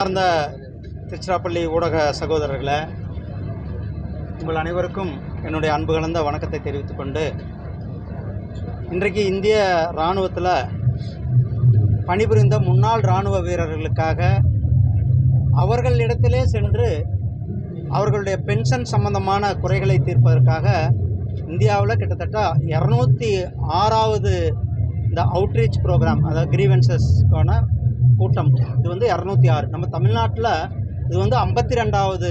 சார்ந்த திருச்சிராப்பள்ளி ஊடக சகோதரர்களே உங்கள் அனைவருக்கும் என்னுடைய அன்பு கலந்த வணக்கத்தை தெரிவித்துக் கொண்டு இன்றைக்கு இந்திய இராணுவத்தில் பணிபுரிந்த முன்னாள் இராணுவ வீரர்களுக்காக அவர்களிடத்திலே சென்று அவர்களுடைய பென்ஷன் சம்பந்தமான குறைகளை தீர்ப்பதற்காக இந்தியாவில் கிட்டத்தட்ட இரநூத்தி ஆறாவது இந்த அவுட்ரீச் ப்ரோக்ராம் அதாவது கிரீவன்சஸ்க்கான கூட்டம். இது வந்து இரநூத்தி ஆறு. நம்ம தமிழ்நாட்டில் இது வந்து ஐம்பத்தி ரெண்டாவது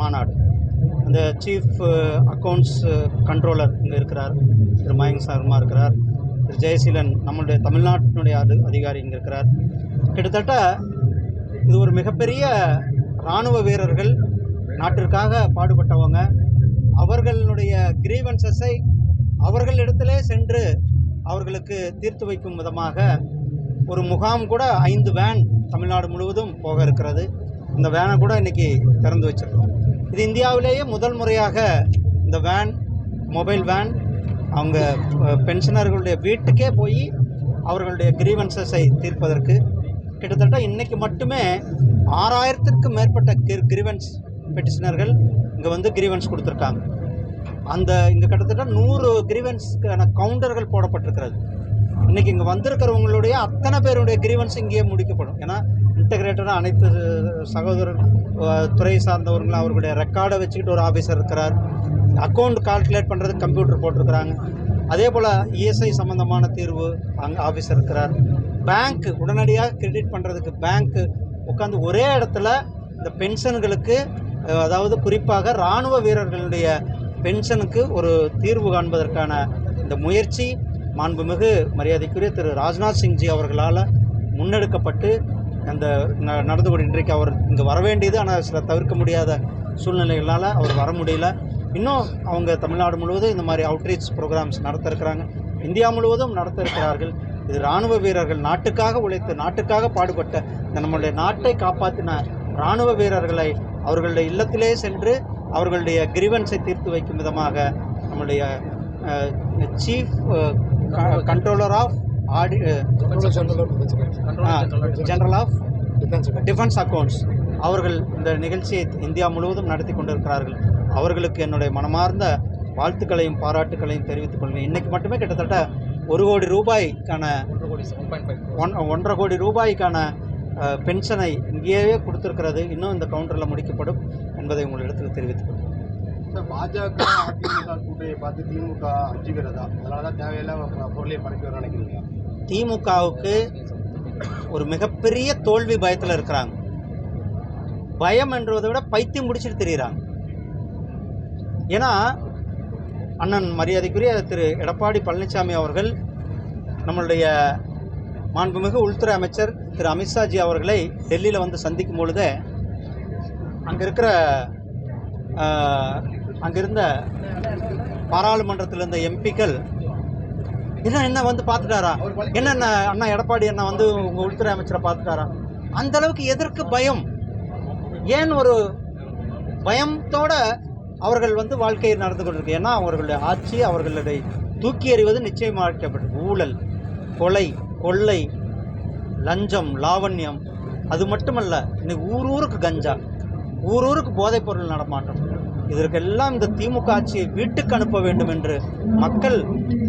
மாநாடு. அந்த சீஃப் அக்கௌண்ட்ஸ் கண்ட்ரோலர் இங்கே இருக்கிறார். திரு மயங்க் சர்மா இருக்கிறார். திரு ஜெயசீலன் நம்மளுடைய தமிழ்நாட்டினுடைய அது அதிகாரி இங்கே இருக்கிறார். கிட்டத்தட்ட இது ஒரு மிகப்பெரிய இராணுவ வீரர்கள் நாட்டிற்காக பாடுபட்டவங்க. அவர்களுடைய கிரீவன்சஸை அவர்களிடத்திலே சென்று அவர்களுக்கு தீர்த்து வைக்கும் விதமாக ஒரு முகாம் கூட ஐந்து வேன் தமிழ்நாடு முழுவதும் போக இருக்கிறது. இந்த வேனை கூட இன்றைக்கி திறந்து வச்சிருக்கோம். இது இந்தியாவிலேயே முதல் முறையாக இந்த வேன் மொபைல் வேன் அவங்க பென்ஷனர்களுடைய வீட்டுக்கே போய் அவர்களுடைய கிரீவன்சஸை தீர்ப்பதற்கு கிட்டத்தட்ட இன்றைக்கி மட்டுமே ஆறாயிரத்திற்கு மேற்பட்ட கிரிவன்ஸ் பெட்டிஷனர்கள் இங்கே வந்து கிரீவன்ஸ் கொடுத்துருக்காங்க. அந்த இங்கே கிட்டத்தட்ட நூறு கிரீவன்ஸ்க்கான கவுண்டர்கள் போடப்பட்டிருக்கிறது. இன்னைக்கு இங்கே வந்திருக்கிறவங்களுடைய அத்தனை பேருடைய கிரீவன்ஸ் இங்கேயே முடிக்கப்படும். ஏன்னா இன்டகிரேட்டடாக அனைத்து சகோதரர் துறை சார்ந்தவர்களும் அவர்களுடைய ரெக்கார்டை வச்சுக்கிட்டு ஒரு ஆஃபீஸர் இருக்கிறார். அக்கௌண்ட் கால்குலேட் பண்ணுறதுக்கு கம்ப்யூட்டர் போட்டிருக்கிறாங்க. அதே போல் இஎஸ்ஐ சம்மந்தமான தீர்வு அங்கே ஆஃபீஸர் இருக்கிறார். பேங்க்கு உடனடியாக கிரெடிட் பண்ணுறதுக்கு பேங்க்கு உட்காந்து ஒரே இடத்துல இந்த பென்ஷன்களுக்கு அதாவது குறிப்பாக இராணுவ வீரர்களுடைய பென்ஷனுக்கு ஒரு தீர்வு காண்பதற்கான இந்த முயற்சி மாண்புமிகு மரியாதைக்குரிய திரு ராஜ்நாத் சிங்ஜி அவர்களால் முன்னெடுக்கப்பட்டு அந்த ந- நடந்து கொண்டு இன்றைக்கு அவர் இங்கே வர வேண்டியது. ஆனால் சில தவிர்க்க முடியாத சூழ்நிலைகளால் அவர் வர முடியல. இன்னும் அவங்க தமிழ்நாடு முழுவதும் இந்த மாதிரி அவுட்ரீச் ப்ரோக்ராம்ஸ் நடத்த இருக்கிறாங்க இந்தியா முழுவதும் நடத்த இருக்கிறார்கள் இது இராணுவ வீரர்கள் நாட்டுக்காக உழைத்து நாட்டுக்காக பாடுபட்ட இந்த நம்மளுடைய நாட்டை காப்பாற்றின இராணுவ வீரர்களை அவர்களுடைய இல்லத்திலே சென்று அவர்களுடைய கிரிவன்ஸை தீர்த்து வைக்கும் விதமாக நம்முடைய chief controller of audit general of defence accounts அவர்கள் இந்த நிகழ்ச்சியை இந்தியா முழுவதும் நடத்தி கொண்டிருக்கிறார்கள். அவர்களுக்கு என்னுடைய மனமார்ந்த வாழ்த்துக்களையும் பாராட்டுக்களையும் தெரிவித்துக் கொள்கிறேன். இன்றைக்கு மட்டுமே கிட்டத்தட்ட ஒரு கோடி ரூபாய்க்கான ஒன் ஒன்றரை கோடி ரூபாய்க்கான பென்ஷனை இங்கேயே கொடுத்துருக்கிறது. இன்னும் இந்த கவுண்டரில் முடிக்கப்படும் என்பதை உங்களிடத்தில் தெரிவித்துக் கொள்கிறேன். சார் பாஜக அதிமுக கூட்டணியை பார்த்து திமுக அஞ்சுகிறதா அதனால தான் தேவையில்லாம பொருளையை படைக்க நினைக்கிறீங்க. திமுகவுக்கு ஒரு மிகப்பெரிய தோல்வி பயத்தில் இருக்கிறாங்க. பயம் என்றதை விட பைத்தியம் முடிச்சுட்டு தெரியுறாங்க. ஏன்னா அண்ணன் மரியாதைக்குரிய திரு எடப்பாடி பழனிசாமி அவர்கள் நம்மளுடைய மாண்புமிகு உள்துறை அமைச்சர் திரு அமித்ஷாஜி அவர்களை டெல்லியில் வந்து சந்திக்கும் பொழுது அங்கே இருக்கிற அங்கே இருந்த பாராளுமன்றத்தில் இருந்த எம்பிக்கள் என்ன என்ன வந்து பார்த்துட்டாரா? என்னென்ன அண்ணா எடப்பாடி அண்ணா வந்து உங்கள் உள்துறை அமைச்சரை பார்த்துட்டாரா? அந்த அளவுக்கு எதற்கு பயம்? ஏன் ஒரு பயத்தோட அவர்கள் வந்து வாழ்க்கையில் நடந்து கொண்டிருக்கு? ஏன்னா அவர்களுடைய ஆட்சி அவர்களுடைய தூக்கி எறிவது நிச்சயமாக்கப்பட்டது ஊழல் கொலை கொள்ளை லஞ்சம் லாவண்யம் அது மட்டுமல்ல இன்னைக்கு ஊர் ஊருக்கு கஞ்சா ஊர் ஊருக்கு போதைப் பொருள் நடமாட்டம். இதற்கெல்லாம் இந்த திமுக ஆட்சியை வீட்டுக்கு அனுப்ப வேண்டும் என்று மக்கள்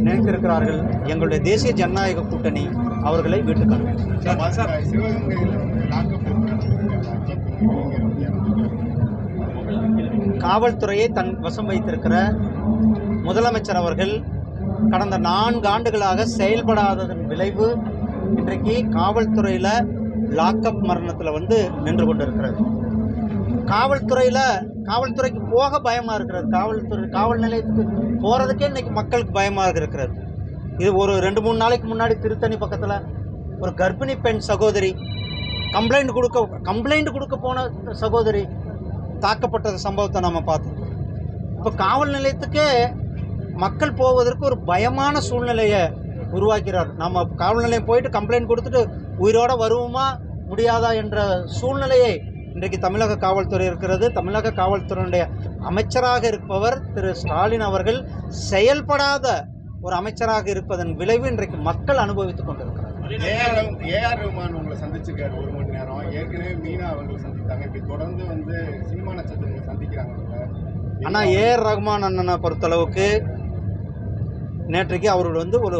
நினைத்திருக்கிறார்கள். எங்களுடைய தேசிய ஜனநாயக கூட்டணி அவர்களை வீட்டுக்கு அனுப்பும் சிவகங்கையில் காவல்துறையை தன் வசம் வைத்திருக்கிற முதலமைச்சர் அவர்கள் கடந்த நான்கு ஆண்டுகளாக செயல்படாததன் விளைவு இன்றைக்கு காவல்துறையில் லாக்அப் மரணத்தில் வந்து நின்று கொண்டிருக்கிறது. காவல்துறையில் காவல்துறைக்கு போக பயமாக இருக்கிறது. காவல்துறை காவல் நிலையத்துக்கு போகிறதுக்கே இன்றைக்கி மக்களுக்கு பயமாக இருக்கிறது. இது ஒரு ரெண்டு மூணு நாளைக்கு முன்னாடி திருத்தணி பக்கத்தில் ஒரு கர்ப்பிணி பெண் சகோதரி கம்ப்ளைண்ட் கொடுக்க கம்ப்ளைண்ட் கொடுக்க போன சகோதரி தாக்கப்பட்ட சம்பவத்தை நம்ம பார்த்தோம் இப்போ காவல் நிலையத்துக்கே மக்கள் போவதற்கு ஒரு பயமான சூழ்நிலையை உருவாக்கிறார். நம்ம காவல் நிலையம் போயிட்டு கம்ப்ளைண்ட் கொடுத்துட்டு உயிரோட வருவோமா முடியாதா என்ற சூழ்நிலையை இன்றைக்கு தமிழக காவல்துறை இருக்கிறது. தமிழக காவல்துறையினுடைய அமைச்சராக இருப்பவர் திரு ஸ்டாலின் அவர்கள் செயல்படாத ஒரு அமைச்சராக இருப்பதன் விளைவு இன்றைக்கு மக்கள் அனுபவித்துக் கொண்டிருக்கிறார் ஏஆர் ஏஆர் ரஹ்மான் உங்களை சந்திச்சிருக்காரு ஒரு மணி நேரம். ஏற்கனவே மீனா அவர்கள் சந்தித்தாங்க. இப்படி தொடர்ந்து வந்து சினிமா நட்சத்திரங்கள் சந்திக்கிறாங்க அண்ணா ஏஆர் ரஹ்மான் அண்ணனை பொறுத்தளவுக்கு நேற்றைக்கு அவர்கள் வந்து ஒரு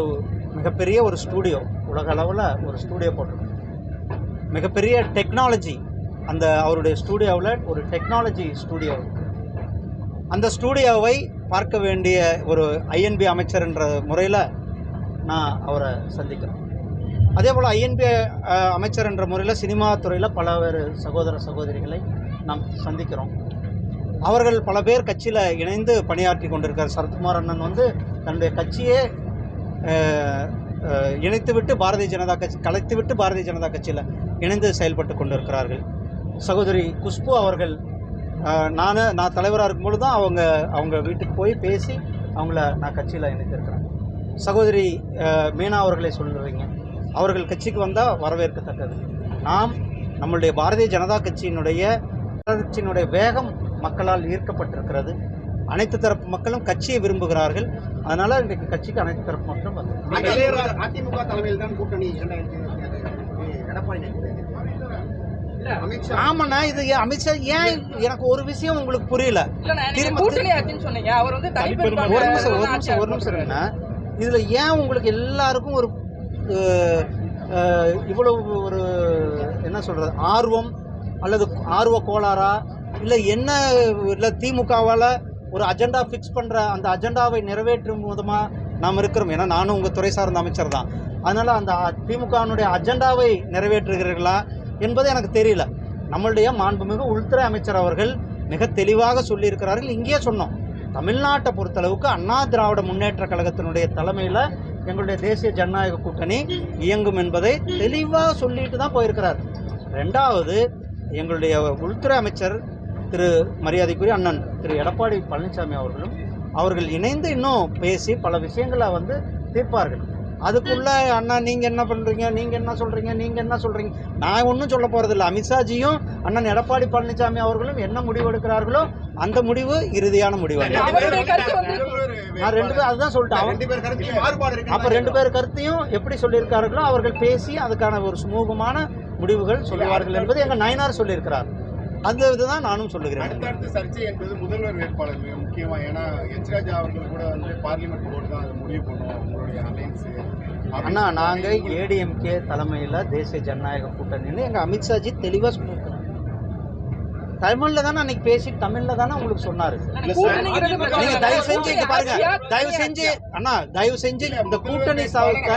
மிகப்பெரிய ஒரு ஸ்டூடியோ உலக அளவில் ஒரு ஸ்டூடியோ போட்டிருக்காங்க மிகப்பெரிய டெக்னாலஜி அந்த அவருடைய ஸ்டூடியோவில் ஒரு டெக்னாலஜி ஸ்டூடியோ அந்த ஸ்டூடியோவை பார்க்க வேண்டிய ஒரு ஐஎன்பி அமைச்சர் என்ற முறையில் நான் அவரை சந்திக்கிறேன். அதே போல் ஐஎன்பி அமைச்சர் என்ற முறையில் சினிமா துறையில் பல்வேறு சகோதர சகோதரிகளை நாம் சந்திக்கிறோம். அவர்கள் பல பேர் கட்சியில் இணைந்து பணியாற்றி கொண்டிருக்கார் சரத்குமார் அண்ணன் வந்து தன்னுடைய கட்சியே இணைத்துவிட்டு பாரதிய ஜனதா கட்சி கலைத்துவிட்டு பாரதிய ஜனதா கட்சியில் இணைந்து செயல்பட்டு கொண்டிருக்கிறார்கள். சகோதரி குஷ்பு அவர்கள் நான் நான் தலைவராக இருக்கும்பொழுது தான் அவங்க அவங்க வீட்டுக்கு போய் பேசி அவங்கள நான் கட்சியில் இணைத்திருக்கிறேன். சகோதரி மீனா அவர்களை சொல்லுறீங்க அவர்கள் கட்சிக்கு வந்தால் வரவேற்கத்தக்கது. நாம் நம்மளுடைய பாரதிய ஜனதா கட்சியினுடைய கட்சியினுடைய வேகம் மக்களால் ஈர்க்கப்பட்டிருக்கிறது. அனைத்து தரப்பு மக்களும் கட்சியை விரும்புகிறார்கள். அதனால் இன்றைக்கு கட்சிக்கு அனைத்து தரப்பு மக்களும் வந்து அதிமுக தலைமையில் தான் கூட்டணி எடப்பாடி ஆமாண்ணா இது ஏன் அமித்ஷா? ஏன் எனக்கு ஒரு விஷயம் உங்களுக்கு புரியல. சொன்னீங்க. அவர் வந்து தனிப்பெரும்பான்மை ஒரு நிமிஷம் ஒரு நிமிஷம் ஒரு நிமிஷம் இருங்கண்ணா இதில் ஏன் உங்களுக்கு எல்லாருக்கும் ஒரு இவ்வளவு ஒரு என்ன சொல்கிறது ஆர்வம் அல்லது ஆர்வ கோளாறா? இல்லை என்ன இல்லை திமுகவால் ஒரு அஜெண்டா ஃபிக்ஸ் பண்ணுற அந்த அஜெண்டாவை நிறைவேற்றும் விதமாக நாம் இருக்கிறோம்? ஏன்னா நானும் உங்கள் துறை சார்ந்த அமைச்சர் தான். அதனால் அந்த திமுகவினுடைய அஜெண்டாவை நிறைவேற்றுகிறீர்களா? என்பது எனக்கு தெரியல. நம்மளுடைய மாண்புமிகு உள்துறை அமைச்சர் அவர்கள் மிக தெளிவாக சொல்லியிருக்கிறார்கள். இங்கேயே சொன்னோம். தமிழ்நாட்டை பொறுத்தளவுக்கு அண்ணா திராவிட முன்னேற்ற கழகத்தினுடைய தலைமையில் எங்களுடைய தேசிய ஜனநாயக கூட்டணி இயங்கும் என்பதை தெளிவாக சொல்லிட்டு தான் போயிருக்கிறார். ரெண்டாவது எங்களுடைய உள்துறை அமைச்சர் திரு மரியாதைக்குரிய அண்ணன் திரு எடப்பாடி பழனிசாமி அவர்களும் அவர்கள் இணைந்து இன்னும் பேசி பல விஷயங்களை வந்து தீர்ப்பார்கள். அதுக்குள்ள அண்ணா நீங்க என்ன பண்றீங்க? நீங்க என்ன சொல்றீங்க? நீங்க என்ன சொல்றீங்க? நான் ஒன்றும் சொல்ல போறதில்ல. அமித்ஷாஜியும் அண்ணன் எடப்பாடி பழனிசாமி அவர்களும் என்ன முடிவு எடுக்கிறார்களோ அந்த முடிவு இறுதியான முடிவு. அவருடைய கருத்து வந்து நான் ரெண்டு பேரும் அதுதான் சொல்லிட்டேன். அப்ப ரெண்டு பேர் கருத்தையும் எப்படி சொல்லியிருக்கார்களோ அவர்கள் பேசி அதுக்கான ஒரு சுமூகமான முடிவுகள் சொல்லுவார்கள் என்பது எங்க நயனார் சொல்லியிருக்கிறார். அந்த இதுதான் நானும் சொல்லுகிறேன். அடுத்தடுத்து சர்ச்சை என்பது முதல்வர் வேட்பாளர் மிக முக்கியமா ஏன்னா எச் ராஜா அவர்கள் கூட வந்து பார்லிமெண்ட் போர்டு தான் அதை முடிவு பண்ணும் உங்களுடைய அண்ணா நாங்க ஏடிஎம்கே தலைமையில தேசிய ஜனநாயக கூட்டணின்னு எங்க அமித்ஷாஜி தெளிவா சொல்லியிருக்கிறார். தமிழ்ல தானே அன்னைக்கு பேசி தமிழ்ல தானே உங்களுக்கு சொன்னாரு. நீங்க தயவு செஞ்சு இங்க பாருங்க. தயவு செஞ்சு அண்ணா தயவு செஞ்சு இந்த கூட்டணி சாவுக்க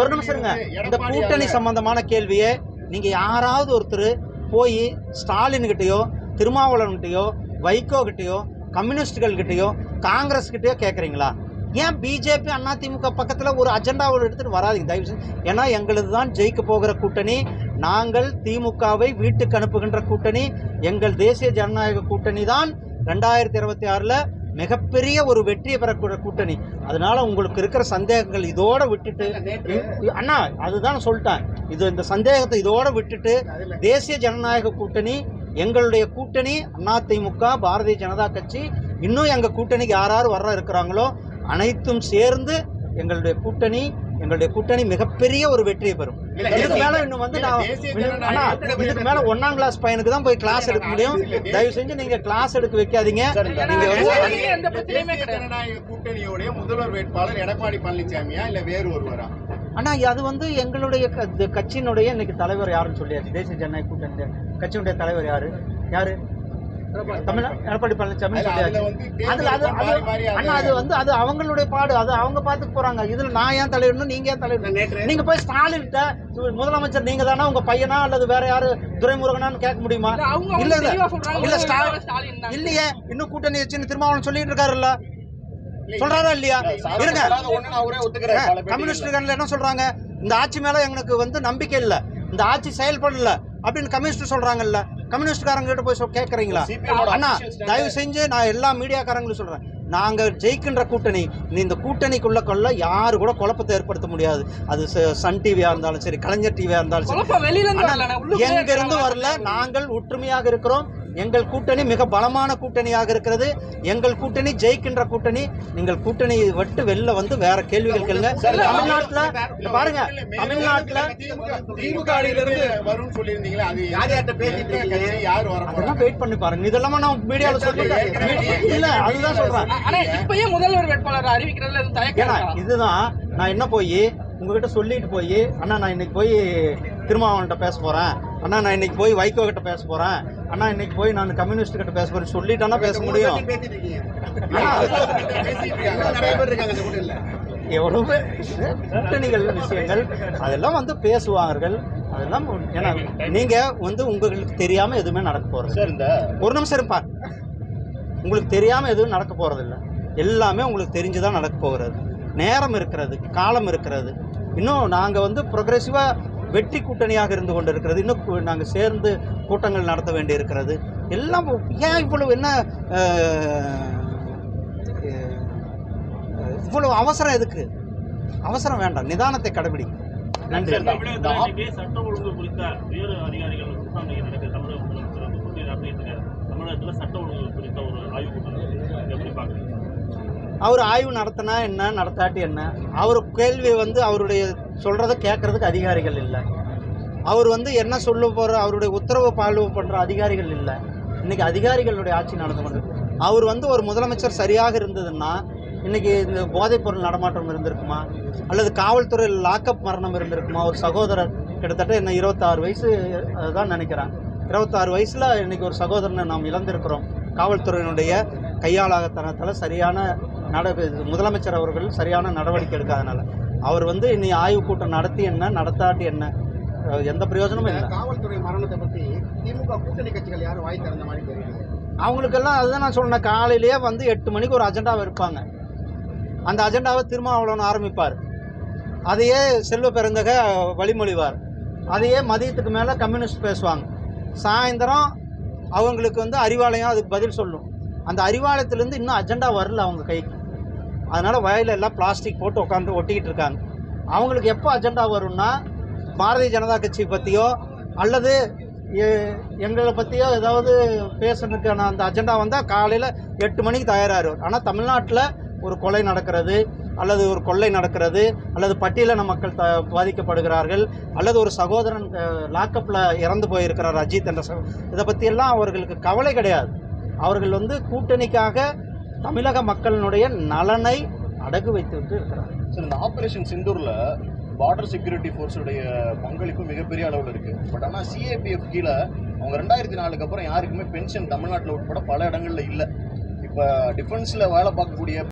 ஒரு நிமிஷம் இந்த கூட்டணி சம்பந்தமான கேள்வியை நீங்க யாராவது ஒருத்தர் போய் ஸ்டாலின் கிட்டயோ திருமாவளவன்கிட்டயோ வைகோ கிட்டயோ கம்யூனிஸ்டுகள் கிட்டயோ காங்கிரஸ் கிட்டயோ கேட்குறீங்களா ஏன் பிஜேபி அதிமுக பக்கத்தில் ஒரு அஜெண்டாவில் எடுத்துட்டு வராதீங்க? தயவு செஞ்சு ஏன்னா எங்களது தான் ஜெயிக்க போகிற கூட்டணி. நாங்கள் திமுகவை வீட்டுக்கு அனுப்புகின்ற கூட்டணி. எங்கள் தேசிய ஜனநாயக கூட்டணி தான் ரெண்டாயிரத்தி இருபத்தி ஆறில் மிகப்பெரிய ஒரு வெற்றியை பெறக்கூடிய கூட்டணி. அதனால உங்களுக்கு இருக்கிற சந்தேகங்கள் இதோட விட்டுட்டு அண்ணா அதுதான் சொல்லிட்டேன். இது இந்த சந்தேகத்தை இதோட விட்டுட்டு தேசிய ஜனநாயக கூட்டணி எங்களுடைய கூட்டணி அதிமுக பாரதிய ஜனதா கட்சி இன்னும் எங்க கூட்டணிக்கு யார் யார் வர்ற இருக்கிறாங்களோ அனைத்தும் சேர்ந்து எங்களுடைய கூட்டணி எங்களுடைய கூட்டணி மிகப்பெரிய ஒரு வெற்றியை பெறும் இதுக்கு மேல இன்னும் வந்து நான் இதுக்கு மேல ஒன்னாம் கிளாஸ் பையனுக்கு தான் போய் கிளாஸ் எடுக்க முடியும் தயவு செஞ்சு நீங்க கிளாஸ் எடுக்க வைக்காதீங்க நீங்க கூட்டணியோடைய முதல்வர் வேட்பாளர் எடப்பாடி பழனிசாமியா இல்ல வேறு ஒருவரா அண்ணா அது வந்து எங்களுடைய கட்சியினுடைய இன்னைக்கு தலைவர் யாருன்னு சொல்லியாச்சு. தேசிய ஜனநாயக கூட்டணி கட்சியினுடைய தலைவர் யாரு? யாரு? தமிழ் எடப்பாடி பழனிசாமி சொல்லியாச்சு. அதுல அது அண்ணா அது வந்து அது அவங்களுடைய பாடு. அது அவங்க பார்த்துட்டு போறாங்க. இதுல நான் ஏன் தலையிடணும் நீங்க ஏன் தலையிடணும் நேற்று நீங்க போய் ஸ்டாலின் முதலமைச்சர் நீங்க தானே? உங்க பையனா? அல்லது வேற யாரு? துரைமுருகனான்னு கேட்க முடியுமா? இல்ல, இல்ல ஸ்டாலின் இல்லையே. இன்னும் கூட்டணி வச்சுன்னு திருமாவளவன் சொல்லிட்டு இருக்காருல்ல. சொல்றாரா இல்லையா? இருங்க. கம்யூனிஸ்டுகள் என்ன சொல்றாங்க? இந்த ஆட்சி மேல எங்களுக்கு வந்து நம்பிக்கை இல்ல. இந்த ஆட்சி செயல்படல அப்படின்னு கம்யூனிஸ்ட் சொல்றாங்கல்ல. கம்யூனிஸ்ட்காரங்க கிட்ட போய் கேட்கறீங்களா அண்ணா. தயவு செஞ்சு நான் எல்லா மீடியாக்காரங்களும் சொல்றேன். நாங்க ஜெயிக்கின்ற கூட்டணி நீ இந்த கூட்டணிக்குள்ள கொள்ள யாரு கூட குழப்பத்தை ஏற்படுத்த முடியாது. அது ச- சன் டிவியா இருந்தாலும் சரி கலைஞர் டிவியா இருந்தாலும் சரி. குழப்பம் வெளியில இருந்து அண்ணா, வரல உள்ளுக்குள்ளே எங்க இருந்து இருக்கிறவங்க. வரல? நாங்கள் ஒற்றுமையாக இருக்கிறோம். எங்கள் கூட்டணி மிக பலமான கூட்டணியாக இருக்கிறது. எங்கள் கூட்டணி ஜெயிக்கின்ற கூட்டணி. நீங்கள் கூட்டணியை விட்டு வெளில வந்து வேற கேள்விகள் கேளுங்க. தமிழ்நாட்டில் பாருங்க தமிழ்நாட்டில் திமுக வரும்னு சொல்லியிருந்தீங்களா அது யார் யார்கிட்ட பேசிட்டு யார் வர? அதெல்லாம் வெயிட் பண்ணி பாருங்க. இதெல்லாம் நான் மீடியாவில் சொல்லிட்டேன் இல்ல அதுதான் சொல்றேன். ஆனா இப்பயே முதல்வர் வேட்பாளர் அறிவிக்கிறதுல எதுவும் தயக்கம்? இதுதான் நான் என்ன போய் உங்ககிட்ட சொல்லிட்டு போய் அண்ணா நான் இன்னைக்கு போய் திருமாவளவன்கிட்ட பேச போறேன். அண்ணா நான் இன்னைக்கு போய் வைகோ கிட்ட பேச போறேன். அண்ணா இன்னைக்கு போய் நான் கம்யூனிஸ்ட் கிட்ட பேச போறேன். சொல்லிட்டானா பேச முடியும். எவ்வளவு கூட்டணிகள் விஷயங்கள் அதெல்லாம் வந்து பேசுவார்கள். அதெல்லாம் ஏன்னா நீங்க வந்து உங்களுக்கு தெரியாம எதுவுமே நடக்க போறது ஒரு நிமிஷம் இருப்பா. உங்களுக்கு தெரியாம எதுவும் நடக்க போறது இல்ல. எல்லாமே உங்களுக்கு தெரிஞ்சுதான் நடக்க போகிறது. நேரம் இருக்கிறது காலம் இருக்கிறது. இன்னும் நாங்க வந்து ப்ரொக்ரெசிவா வெற்றி கூட்டணியாக இருந்து கொண்டு இருக்கிறது இன்னும் கு- நாங்க சேர்ந்து கூட்டங்கள் நடத்த வேண்டி இருக்கிறது எல்லாம் ஏன் இவ்வளவு என்ன இவ்வளவு அவசரம் எதுக்கு? அவசரம் வேண்டாம். நிதானத்தை கடைபிடி நன்றி. தமிழகத்தில் இன்னைக்கு சட்ட ஒழுங்கு குறித்த வேறு அதிகாரிகள் தமிழகத்தில் சட்ட ஒழுங்கு குறித்த ஒரு ஆய்வு கூட்டம் நடக்குது. இதை எப்படி பார்க்குறீங்க? அவர் ஆய்வு நடத்தினா என்ன நடத்தாட்டி என்ன? அவர் கேள்வி வந்து அவருடைய சொல்கிறத கேட்குறதுக்கு அதிகாரிகள் இல்லை. அவர் வந்து என்ன சொல்ல போகிற அவருடைய உத்தரவு பால்வு பண்ணுற அதிகாரிகள் இல்லை. இன்றைக்கி அதிகாரிகளுடைய ஆட்சி நடந்து கொண்டு அவர் வந்து ஒரு முதலமைச்சர் சரியாக இருந்ததுன்னா இன்றைக்கி இந்த போதைப்பொருள் நடமாட்டம் இருந்திருக்குமா? அல்லது காவல்துறையில் லாக்அப் மரணம் இருந்திருக்குமா? ஒரு சகோதரர் கிட்டத்தட்ட என்ன இருபத்தாறு வயசு தான் நினைக்கிறேன். இருபத்தாறு வயசில் இன்றைக்கி ஒரு சகோதரனை நாம் இழந்திருக்கிறோம். காவல்துறையினுடைய கையாளாகத்தனத்தில் சரியான நட இது முதலமைச்சர் அவர்கள் சரியான நடவடிக்கை எடுக்காதனால. அவர் வந்து இன்னி ஆய்வு கூட்டம் நடத்தி என்ன நடத்தாட்டி என்ன? எந்த பிரயோஜனமும் இல்லை. காவல்துறை மரணத்தை பத்தி திமுக கூட்டணி கட்சிகள் யாரும் வாய் திறந்த மாதிரி தெரியல அவங்களுக்கெல்லாம் அதுதான் நான் சொன்னேன். காலையிலேயே வந்து எட்டு மணிக்கு ஒரு அஜெண்டாவை இருப்பாங்க அந்த அஜெண்டாவை திருமாவளவன் ஆரம்பிப்பார். அதையே செல்வ பெருந்தக வழிமொழிவார். அதையே மதியத்துக்கு மேலே கம்யூனிஸ்ட் பேசுவாங்க. சாயந்தரம் அவங்களுக்கு வந்து அறிவாலயம் அதுக்கு பதில் சொல்லும். அந்த அறிவாலயத்துலேருந்து இன்னும் அஜெண்டா வரல அவங்க கைக்கு. அதனால் வயலில் எல்லாம் பிளாஸ்டிக் போட்டு உட்காந்து ஒட்டிக்கிட்டு இருக்காங்க. அவங்களுக்கு எப்போ அஜெண்டா வரும்னா பாரதிய ஜனதா கட்சி பற்றியோ அல்லது எ- எங்களை பற்றியோ ஏதாவது பேசுறதுக்கான அந்த அஜெண்டா வந்தால் காலையில் எட்டு மணிக்கு தயாராகிடும் ஆனால் தமிழ்நாட்டில் ஒரு கொலை நடக்கிறது அல்லது ஒரு கொள்ளை நடக்கிறது அல்லது பட்டியலின மக்கள் த பாதிக்கப்படுகிறார்கள் அல்லது ஒரு சகோதரன் லாக்கப்பில் இறந்து போயிருக்கிறார் அஜித் என்ற சகோ இதை பற்றியெல்லாம் அவர்களுக்கு கவலை கிடையாது. அவர்கள் வந்து கூட்டணிக்காக தமிழக மக்களினுடைய நலனை அடகு வைத்துவிட்டு இருக்கிறார். சார் இந்த ஆபரேஷன் சிந்தூரில் பார்டர் செக்யூரிட்டி ஃபோர்ஸுடைய பங்களிப்பு மிகப்பெரிய அளவில் இருக்குது பட் ஆனால் சிஏபிஎஃப் கீழே அவங்க ரெண்டாயிரத்தி நாலுக்கு அப்புறம் யாருக்குமே பென்ஷன் தமிழ்நாட்டில் உட்பட பல இடங்களில் இல்லை. இப்போ டிஃபென்ஸில் வேலை பார்க்கக்கூடிய